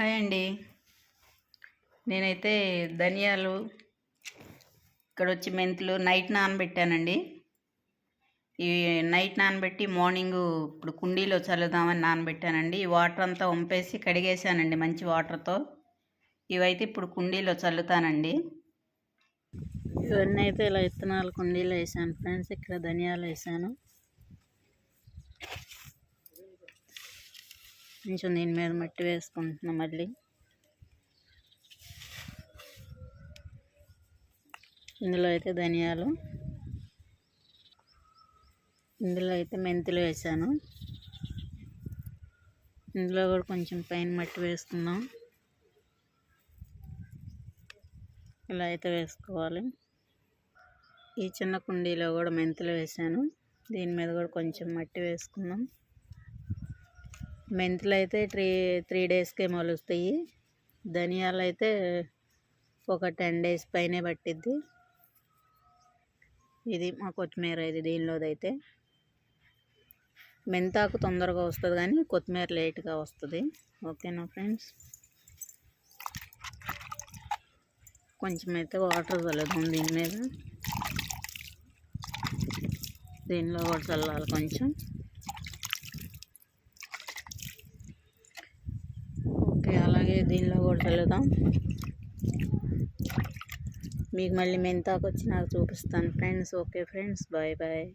Hi అండి. నేనైతే ధనియాలు ఇక్కడ వచ్చి మెంతులు నైట్ నానబెట్టానండి. ఇవి నైట్ నానబెట్టి మార్నింగ్ ఇప్పుడు కుండీలో చల్లుదామని నానబెట్టానండి. ఈ వాటర్ అంతా వంపేసి కడిగేసానండి మంచి వాటర్తో. ఇవైతే ఇప్పుడు కుండీలో చల్లుతానండి. ఇవన్నీ అయితే ఇలా విత్తనాలు కుండీలో వేసాను. ఫ్రెండ్స్ ఇక్కడ ధనియాలు వేసాను. కొంచెం దీని మీద మట్టి వేసుకుంటున్నా మళ్ళీ. ఇందులో అయితే ధనియాలు. ఇందులో అయితే మెంతులు వేసాను. ఇందులో కూడా కొంచెం పైన మట్టి వేసుకుందాం. ఇలా అయితే వేసుకోవాలి. ఈ చిన్న కుండీలో కూడా మెంతులు వేసాను. దీని మీద కూడా కొంచెం మట్టి వేసుకుందాం. మెంతులు అయితే త్రీ త్రీ డేస్కే మొలుస్తాయి ధనియాలు అయితే ఒక టెన్ డేస్ పైనే పట్టిద్ది. ఇది మా కొత్తిమీర ఇది దీనిలోదైతే. మెంతాకు తొందరగా వస్తుంది కానీ కొత్తిమీర లేట్గా వస్తుంది. ఓకేనా ఫ్రెండ్స్? కొంచెం అయితే వాటర్ చల్లుదాం దీని మీద. దీనిలో కూడా చల్లాలి కొంచెం ఓకే అలాగే దీనిలో కూడా చల్లుదాం. మీకు మళ్ళీ మెంతాకు వచ్చి నాకు చూపిస్తాను. Friends okay friends bye bye.